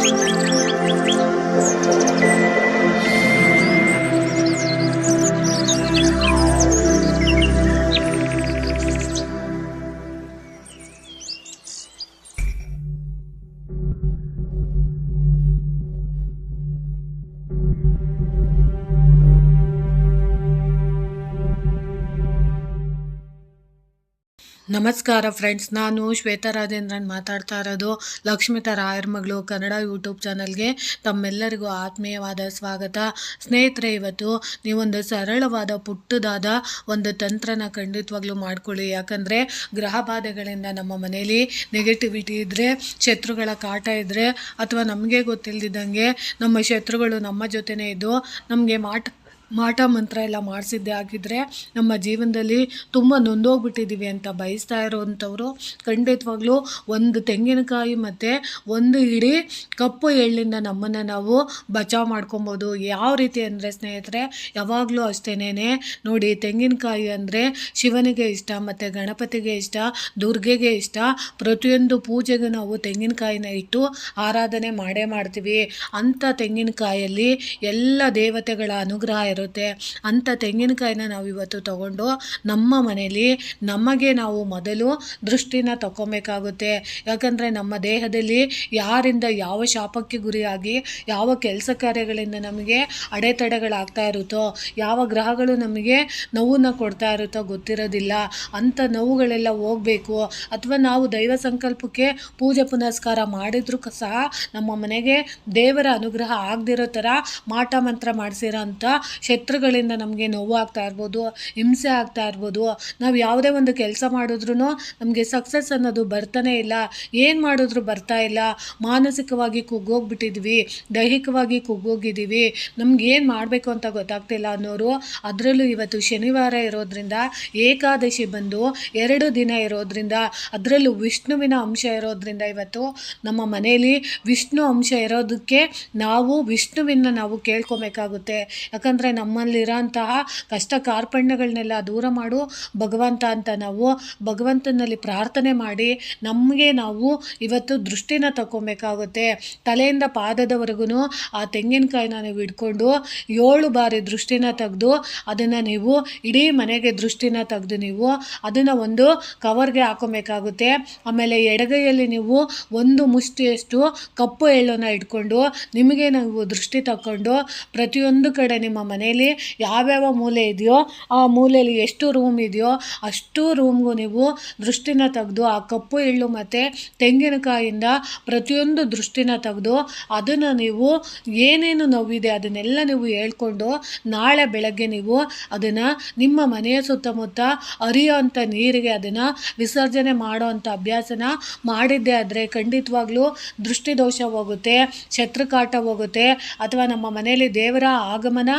Música ನಮಸ್ಕಾರ ಫ್ರೆಂಡ್ಸ್, ನಾನು ಶ್ವೇತಾ ರಾಜೇಂದ್ರನ್ ಮಾತಾಡ್ತಾ ಇರೋದು ಲಕ್ಷ್ಮಿತಾ ರಾಯರ್ ಮಗಳು ಕನ್ನಡ ಯೂಟ್ಯೂಬ್ ಚಾನಲ್ಗೆ. ತಮ್ಮೆಲ್ಲರಿಗೂ ಆತ್ಮೀಯವಾದ ಸ್ವಾಗತ. ಸ್ನೇಹಿತರೆ, ಇವತ್ತು ನೀವೊಂದು ಸರಳವಾದ, ಪುಟ್ಟದಾದ ಒಂದು ತಂತ್ರನ ಖಂಡಿತವಾಗ್ಲೂ ಮಾಡ್ಕೊಳ್ಳಿ. ಯಾಕಂದರೆ ಗ್ರಹ ಬಾಧೆಗಳಿಂದ ನಮ್ಮ ಮನೆಯಲ್ಲಿ ನೆಗೆಟಿವಿಟಿ ಇದ್ದರೆ ಶತ್ರುಗಳ ಕಾಟ ಇದ್ದರೆ ಅಥವಾ ನಮಗೆ ಗೊತ್ತಿಲ್ಲದಿದ್ದಂಗೆ ನಮ್ಮ ಶತ್ರುಗಳು ನಮ್ಮ ಜೊತೆನೇ ಇದ್ದು, ನಮಗೆ ಮಾಟ ಮಾಟ ಮಂತ್ರ ಎಲ್ಲ ಮಾಡಿಸಿದ್ದೇ ಆಗಿದ್ದರೆ ನಮ್ಮ ಜೀವನದಲ್ಲಿ ತುಂಬ ನೊಂದೋಗ್ಬಿಟ್ಟಿದ್ದೀವಿ ಅಂತ ಬಯಸ್ತಾ ಇರೋವಂಥವ್ರು ಖಂಡಿತವಾಗ್ಲೂ ಒಂದು ತೆಂಗಿನಕಾಯಿ ಮತ್ತು ಒಂದು ಇಡೀ ಕಪ್ಪು ಎಳ್ಳಿಂದ ನಮ್ಮನ್ನು ನಾವು ಬಚಾವ್ ಮಾಡ್ಕೊಬೋದು. ಯಾವ ರೀತಿ ಅಂದರೆ ಸ್ನೇಹಿತರೆ, ಯಾವಾಗಲೂ ಅಷ್ಟೇನೇ ನೋಡಿ ತೆಂಗಿನಕಾಯಿ ಅಂದರೆ ಶಿವನಿಗೆ ಇಷ್ಟ, ಮತ್ತು ಗಣಪತಿಗೆ ಇಷ್ಟ, ದುರ್ಗೆಗೆ ಇಷ್ಟ. ಪ್ರತಿಯೊಂದು ಪೂಜೆಗೂ ನಾವು ತೆಂಗಿನಕಾಯಿನ ಇಟ್ಟು ಆರಾಧನೆ ಮಾಡೇ ಮಾಡ್ತೀವಿ. ಅಂಥ ತೆಂಗಿನಕಾಯಲ್ಲಿ ಎಲ್ಲ ದೇವತೆಗಳ ಅನುಗ್ರಹ ಇರುತ್ತೆ. ಅಂಥ ತೆಂಗಿನಕಾಯಿನ ನಾವು ಇವತ್ತು ತಗೊಂಡು ನಮ್ಮ ಮನೇಲಿ ನಮಗೆ ನಾವು ಮೊದಲು ದೃಷ್ಟಿನ ತಗೊಬೇಕಾಗುತ್ತೆ ಯಾಕಂದರೆ ನಮ್ಮ ದೇಹದಲ್ಲಿ ಯಾರಿಂದ ಯಾವ ಶಾಪಕ್ಕೆ ಗುರಿಯಾಗಿ, ಯಾವ ಕೆಲಸ ಕಾರ್ಯಗಳಿಂದ ನಮಗೆ ಅಡೆತಡೆಗಳಾಗ್ತಾ ಇರುತ್ತೋ, ಯಾವ ಗ್ರಹಗಳು ನಮಗೆ ನೋವನ್ನ ಕೊಡ್ತಾ ಇರುತ್ತೋ ಗೊತ್ತಿರೋದಿಲ್ಲ. ಅಂಥ ನೋವುಗಳೆಲ್ಲ ಹೋಗಬೇಕು. ಅಥವಾ ನಾವು ದೈವ ಸಂಕಲ್ಪಕ್ಕೆ ಪೂಜೆ ಪುನಸ್ಕಾರ ಮಾಡಿದ್ರೂ ಸಹ ನಮ್ಮ ಮನೆಗೆ ದೇವರ ಅನುಗ್ರಹ ಆಗದಿರೋ ಥರ ಮಾಟ ಮಂತ್ರ ಮಾಡಿಸಿರೋ ಅಂಥ ಶತ್ರುಗಳಿಂದ ನಮಗೆ ನೋವು ಆಗ್ತಾ ಇರ್ಬೋದು, ಹಿಂಸೆ ಆಗ್ತಾ ಇರ್ಬೋದು, ನಾವು ಯಾವುದೇ ಒಂದು ಕೆಲಸ ಮಾಡಿದ್ರು ನಮಗೆ ಸಕ್ಸಸ್ ಅನ್ನೋದು ಬರ್ತಾನೆ ಇಲ್ಲ, ಏನು ಮಾಡಿದ್ರು ಬರ್ತಾ ಇಲ್ಲ, ಮಾನಸಿಕವಾಗಿ ಕುಗ್ಗೋಗ್ಬಿಟ್ಟಿದ್ವಿ, ದೈಹಿಕವಾಗಿ ಕುಗ್ಗೋಗಿದ್ದೀವಿ, ನಮ್ಗೆ ಏನು ಮಾಡಬೇಕು ಅಂತ ಗೊತ್ತಾಗ್ತಿಲ್ಲ ಅನ್ನೋರು, ಅದರಲ್ಲೂ ಇವತ್ತು ಶನಿವಾರ ಇರೋದ್ರಿಂದ, ಏಕಾದಶಿ ಬಂದು ಎರಡು ದಿನ ಇರೋದ್ರಿಂದ, ಅದರಲ್ಲೂ ವಿಷ್ಣುವಿನ ಅಂಶ ಇರೋದ್ರಿಂದ ಇವತ್ತು ನಮ್ಮ ಮನೆಯಲ್ಲಿ ವಿಷ್ಣು ಅಂಶ ಇರೋದಕ್ಕೆ ನಾವು ವಿಷ್ಣುವಿನ ನಾವು ಕೇಳ್ಕೊಬೇಕಾಗುತ್ತೆ. ಯಾಕಂದರೆ ನಮ್ಮಲ್ಲಿರೋಂತಹ ಕಷ್ಟ ಕಾರ್ಪಣ್ಯಗಳನ್ನೆಲ್ಲ ದೂರ ಮಾಡು. ಭಗವಂತ ಅಂತ ನಾವು ಭಗವಂತನಲ್ಲಿ ಪ್ರಾರ್ಥನೆ ಮಾಡಿ ನಮಗೆ ನಾವು ಇವತ್ತು ದೃಷ್ಟಿನ ತಗೊಬೇಕಾಗುತ್ತೆ ತಲೆಯಿಂದ ಪಾದದವರೆಗೂ ಆ ತೆಂಗಿನಕಾಯಿನ ನೀವು ಇಟ್ಕೊಂಡು ಏಳು ಬಾರಿ ದೃಷ್ಟಿನ ತೆಗೆದು ಅದನ್ನು ನೀವು ಇಡೀ ಮನೆಗೆ ದೃಷ್ಟಿನ ತೆಗೆದು ನೀವು ಅದನ್ನು ಒಂದು ಕವರ್ಗೆ ಹಾಕೋಬೇಕಾಗುತ್ತೆ. ಆಮೇಲೆ ಎಡಗೈಯಲ್ಲಿ ನೀವು ಒಂದು ಮುಷ್ಟಿಯಷ್ಟು ಕಪ್ಪು ಎಳ್ಳನ್ನು ಇಟ್ಕೊಂಡು ನಿಮಗೆ ನಾವು ದೃಷ್ಟಿ ತಕ್ಕೊಂಡು ಪ್ರತಿಯೊಂದು ಕಡೆ ನಿಮ್ಮ ಮನೆಯಲ್ಲಿ ಯಾವ್ಯಾವ ಮೂಲೆ ಇದೆಯೋ ಆ ಮೂಲೆಯಲ್ಲಿ ಎಷ್ಟು ರೂಮ್ ಇದೆಯೋ ಅಷ್ಟು ರೂಮ್ಗೂ ನೀವು ದೃಷ್ಟಿನ ತೆಗೆದು ಆ ಕಪ್ಪು, ಎಳ್ಳು ಮತ್ತು ತೆಂಗಿನಕಾಯಿಂದ ಪ್ರತಿಯೊಂದು ದೃಷ್ಟಿನ ತೆಗೆದು ಅದನ್ನು ನೀವು ಏನೇನು ನೋವಿದೆ ಅದನ್ನೆಲ್ಲ ನೀವು ಹೇಳ್ಕೊಂಡು ನಾಳೆ ಬೆಳಗ್ಗೆ ನೀವು ಅದನ್ನು ನಿಮ್ಮ ಮನೆಯ ಸುತ್ತಮುತ್ತ ಹರಿಯೋಂಥ ನೀರಿಗೆ ಅದನ್ನು ವಿಸರ್ಜನೆ ಮಾಡೋ ಅಂಥ ಅಭ್ಯಾಸನ ಮಾಡಿದ್ದೆ ಆದರೆ ಖಂಡಿತವಾಗ್ಲೂ ದೃಷ್ಟಿದೋಷ ಹೋಗುತ್ತೆ, ಶತ್ರುಕಾಟ ಹೋಗುತ್ತೆ, ಅಥವಾ ನಮ್ಮ ಮನೆಯಲ್ಲಿ ದೇವರ ಆಗಮನ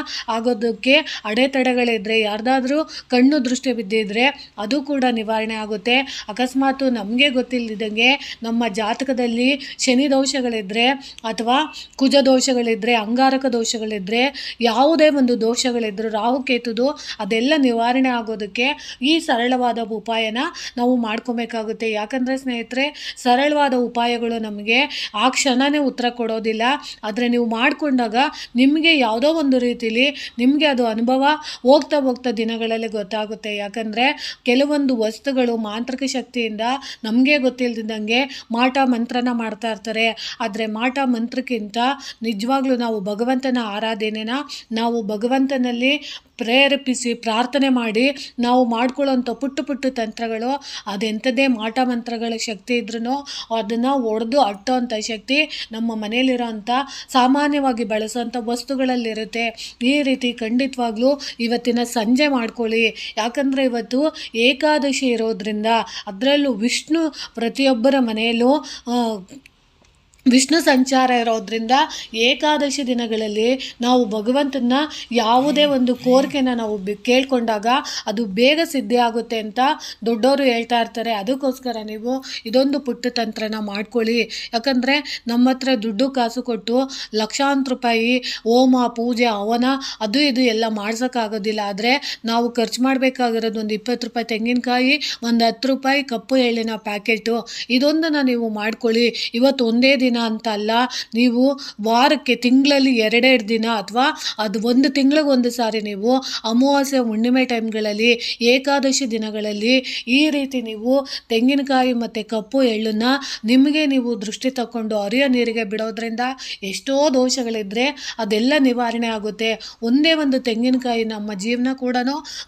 ಆಗೋದಕ್ಕೆ ಅಡೆತಡೆಗಳಿದ್ದರೆ ಯಾರ್ದಾದ್ರೂ ಕಣ್ಣು ದೃಷ್ಟಿ ಬಿದ್ದಿದ್ರೆ ಅದು ಕೂಡ ನಿವಾರಣೆ ಆಗುತ್ತೆ. ಅಕಸ್ಮಾತು ನಮಗೆ ಗೊತ್ತಿಲ್ಲದಂಗೆ ನಮ್ಮ ಜಾತಕದಲ್ಲಿ ಶನಿ ದೋಷಗಳಿದ್ದರೆ ಅಥವಾ ಕುಜ ದೋಷಗಳಿದ್ದರೆ ಅಂಗಾರಕ ದೋಷಗಳಿದ್ದರೆ ಯಾವುದೇ ಒಂದು ದೋಷಗಳಿದ್ದರೂ ರಾಹುಕೇತುದು ಅದೆಲ್ಲ ನಿವಾರಣೆ ಆಗೋದಕ್ಕೆ ಈ ಸರಳವಾದ ಉಪಾಯನ ನಾವು ಮಾಡ್ಕೊಬೇಕಾಗುತ್ತೆ. ಯಾಕಂದರೆ ಸ್ನೇಹಿತರೆ, ಸರಳವಾದ ಉಪಾಯಗಳು ನಮಗೆ ಆ ಕ್ಷಣನೇ ಉತ್ತರ ಕೊಡೋದಿಲ್ಲ. ಆದರೆ ನೀವು ಮಾಡಿಕೊಂಡಾಗ ನಿಮಗೆ ಯಾವುದೋ ಒಂದು ರೀತಿಲಿ ನಿಮಗೆ ಅದು ಅನುಭವ ಹೋಗ್ತಾ ಹೋಗ್ತಾ ದಿನಗಳಲ್ಲಿ ಗೊತ್ತಾಗುತ್ತೆ. ಯಾಕಂದರೆ ಕೆಲವೊಂದು ವಸ್ತುಗಳು ಮಾಂತ್ರಿಕ ಶಕ್ತಿಯಿಂದ ನಮಗೆ ಗೊತ್ತಿಲ್ಲದಂಗೆ ಮಾಟ ಮಂತ್ರನ ಮಾಡ್ತಾ ಇರ್ತಾರೆ. ಆದರೆ ಮಾಟ ಮಂತ್ರಕ್ಕಿಂತ ನಿಜವಾಗ್ಲೂ ನಾವು ಭಗವಂತನ ಆರಾಧನೆನ ನಾವು ಭಗವಂತನಲ್ಲಿ ಪ್ರೇರೇಪಿಸಿ, ಪ್ರಾರ್ಥನೆ ಮಾಡಿ ನಾವು ಮಾಡ್ಕೊಳ್ಳೋಂಥ ಪುಟ್ಟ ಪುಟ್ಟ ತಂತ್ರಗಳು, ಅದೆಂಥದ್ದೇ ಮಾಟ ಮಂತ್ರಗಳ ಶಕ್ತಿ ಇದ್ರೂ ಅದನ್ನು ಒಡೆದು ಅಟ್ಟೋಂಥ ಶಕ್ತಿ ನಮ್ಮ ಮನೆಯಲ್ಲಿರೋಂಥ ಸಾಮಾನ್ಯವಾಗಿ ಬಳಸೋಂಥ ವಸ್ತುಗಳಲ್ಲಿರುತ್ತೆ. ಈ ರೀತಿ ಖಂಡಿತವಾಗ್ಲೂ ಇವತ್ತಿನ ಸಂಜೆ ಮಾಡ್ಕೊಳ್ಳಿ. ಯಾಕಂದರೆ ಇವತ್ತು ಏಕಾದಶಿ ಇರೋದ್ರಿಂದ ಅದರಲ್ಲೂ ವಿಷ್ಣು ಪ್ರತಿಯೊಬ್ಬರ ಮನೆಯಲ್ಲೂ ವಿಷ್ಣು ಸಂಚಾರ ಇರೋದ್ರಿಂದ ಏಕಾದಶಿ ದಿನಗಳಲ್ಲಿ ನಾವು ಭಗವಂತನ ಯಾವುದೇ ಒಂದು ಕೋರಿಕೆನ ನಾವು ಕೇಳಿಕೊಂಡಾಗ ಅದು ಬೇಗ ಸಿದ್ಧಿ ಆಗುತ್ತೆ ಅಂತ ದೊಡ್ಡವರು ಹೇಳ್ತಾ ಇರ್ತಾರೆ. ಅದಕ್ಕೋಸ್ಕರ ನೀವು ಇದೊಂದು ಪುಟ್ಟ ತಂತ್ರನ ಮಾಡ್ಕೊಳ್ಳಿ. ಯಾಕಂದರೆ ನಮ್ಮ ಹತ್ರ ದುಡ್ಡು ಕಾಸು ಕೊಟ್ಟು ಲಕ್ಷಾಂತರ ರೂಪಾಯಿ ಹೋಮ, ಪೂಜೆ, ಹವನ ಅದು ಇದು ಎಲ್ಲ ಮಾಡ್ಸೋಕ್ಕಾಗೋದಿಲ್ಲ. ಆದರೆ ನಾವು ಖರ್ಚು ಮಾಡಬೇಕಾಗಿರೋದು ಒಂದು ಇಪ್ಪತ್ತು ರೂಪಾಯಿ ತೆಂಗಿನಕಾಯಿ, ಒಂದು ಹತ್ತು ರೂಪಾಯಿ ಕಪ್ಪು ಎಳ್ಳಿನ ಪ್ಯಾಕೆಟು. ಇದೊಂದನ್ನು ನೀವು ಮಾಡ್ಕೊಳ್ಳಿ. ಇವತ್ತು ಒಂದೇ ದಿನ ದಿನ ಅಂತಲ್ಲ ನೀವು ವಾರಕ್ಕೆ ತಿಂಗಳಲ್ಲಿ ಎರಡೆರಡು ದಿನ ಅಥವಾ ಅದು ಒಂದು ತಿಂಗಳಿಗೆ ಒಂದು ಸಾರಿ ನೀವು ಅಮಾವಾಸ್ಯೆ, ಹುಣ್ಣಿಮೆ ಟೈಮ್ಗಳಲ್ಲಿ, ಏಕಾದಶಿ ದಿನಗಳಲ್ಲಿ ಈ ರೀತಿ ನೀವು ತೆಂಗಿನಕಾಯಿ ಮತ್ತು ಕಪ್ಪು ಎಳ್ಳನ್ನು ನಿಮಗೆ ನೀವು ದೃಷ್ಟಿ ತಗೊಂಡು ಅರಿಯ ನೀರಿಗೆ ಬಿಡೋದ್ರಿಂದ ಎಷ್ಟೋ ದೋಷಗಳಿದ್ದರೆ ಅದೆಲ್ಲ ನಿವಾರಣೆ ಆಗುತ್ತೆ. ಒಂದೇ ಒಂದು ತೆಂಗಿನಕಾಯಿ ನಮ್ಮ ಜೀವನ ಕೂಡ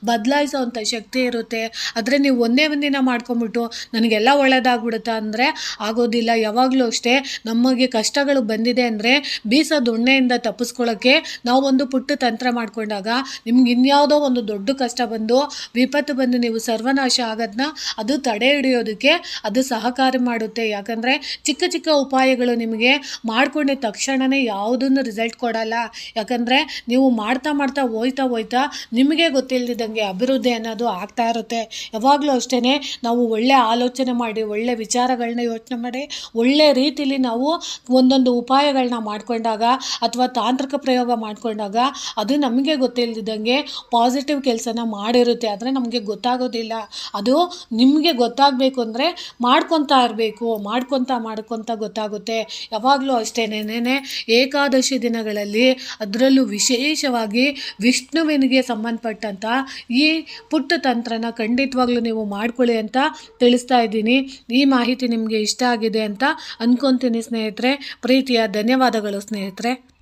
ಬದಲಾಯಿಸೋವಂಥ ಶಕ್ತಿ ಇರುತ್ತೆ. ಆದರೆ ನೀವು ಒಂದೇ ಒಂದಿನ ಮಾಡ್ಕೊಂಬಿಟ್ಟು, ನನಗೆಲ್ಲ ಒಳ್ಳೆಯದಾಗ್ಬಿಡುತ್ತಾ ಅಂದರೆ ಆಗೋದಿಲ್ಲ. ಯಾವಾಗಲೂ ಅಷ್ಟೇ ನಮಗೆ ಕಷ್ಟಗಳು ಬಂದಿದೆ ಅಂದರೆ ಬೀಸ ದೊಣ್ಣೆಯಿಂದ ತಪ್ಪಿಸ್ಕೊಳ್ಳೋಕ್ಕೆ ನಾವು ಒಂದು ಪುಟ್ಟ ತಂತ್ರ ಮಾಡ್ಕೊಂಡಾಗ ನಿಮ್ಗೆ ಇನ್ಯಾವುದೋ ಒಂದು ದೊಡ್ಡ ಕಷ್ಟ ಬಂದು ವಿಪತ್ತು ಬಂದು ನೀವು ಸರ್ವನಾಶ ಆಗೋದನ್ನ ಅದು ತಡೆ ಹಿಡಿಯೋದಕ್ಕೆ ಅದು ಸಹಕಾರಿ ಮಾಡುತ್ತೆ. ಯಾಕಂದರೆ ಚಿಕ್ಕ ಚಿಕ್ಕ ಉಪಾಯಗಳು ನಿಮಗೆ ಮಾಡಿಕೊಂಡಿದ್ದ ತಕ್ಷಣವೇ ಯಾವುದನ್ನು ರಿಸಲ್ಟ್ ಕೊಡಲ್ಲ. ಯಾಕಂದರೆ ನೀವು ಮಾಡ್ತಾ ಮಾಡ್ತಾ ಹೋಯ್ತಾ ಹೋಯ್ತಾ ನಿಮಗೆ ಗೊತ್ತಿಲ್ಲದಿದ್ದಂಗೆ ಅಭಿವೃದ್ಧಿ ಅನ್ನೋದು ಆಗ್ತಾ ಇರುತ್ತೆ. ಯಾವಾಗಲೂ ಅಷ್ಟೇ ನಾವು ಒಳ್ಳೆ ಆಲೋಚನೆ ಮಾಡಿ, ಒಳ್ಳೆ ವಿಚಾರಗಳನ್ನ ಯೋಚನೆ ಮಾಡಿ, ಒಳ್ಳೆ ರೀತಿಲಿ ನಾವು ಒಂದೊಂದು ಉಪಾಯಗಳನ್ನ ಮಾಡಿಕೊಂಡಾಗ ಅಥವಾ ತಾಂತ್ರಿಕ ಪ್ರಯೋಗ ಮಾಡಿಕೊಂಡಾಗ ಅದು ನಮಗೆ ಗೊತ್ತಿಲ್ಲದಿದ್ದಂಗೆ ಪಾಸಿಟಿವ್ ಕೆಲಸನ ಮಾಡಿರುತ್ತೆ. ಆದರೆ ನಮಗೆ ಗೊತ್ತಾಗೋದಿಲ್ಲ. ಅದು ನಿಮಗೆ ಗೊತ್ತಾಗಬೇಕು ಅಂದರೆ ಮಾಡ್ಕೊತಾ ಇರಬೇಕು. ಮಾಡ್ಕೊತಾ ಮಾಡ್ಕೊತಾ ಗೊತ್ತಾಗುತ್ತೆ. ಯಾವಾಗಲೂ ಅಷ್ಟೇನೇನೇ ಏಕಾದಶಿ ದಿನಗಳಲ್ಲಿ ಅದರಲ್ಲೂ ವಿಶೇಷವಾಗಿ ವಿಷ್ಣುವಿನಿಗೆ ಸಂಬಂಧಪಟ್ಟಂಥ ಈ ಪುಟ್ಟ ತಂತ್ರನ ಖಂಡಿತವಾಗ್ಲೂ ನೀವು ಮಾಡ್ಕೊಳ್ಳಿ ಅಂತ ತಿಳಿಸ್ತಾ ಇದ್ದೀನಿ. ಈ ಮಾಹಿತಿ ನಿಮಗೆ ಇಷ್ಟ ಆಗಿದೆ ಅಂತ ಅಂದ್ಕೊತೀನಿ ಸ್ನೇಹಿತರೆ ಪ್ರೀತಿಯ ಧನ್ಯವಾದಗಳು ಸ್ನೇಹಿತರೆ.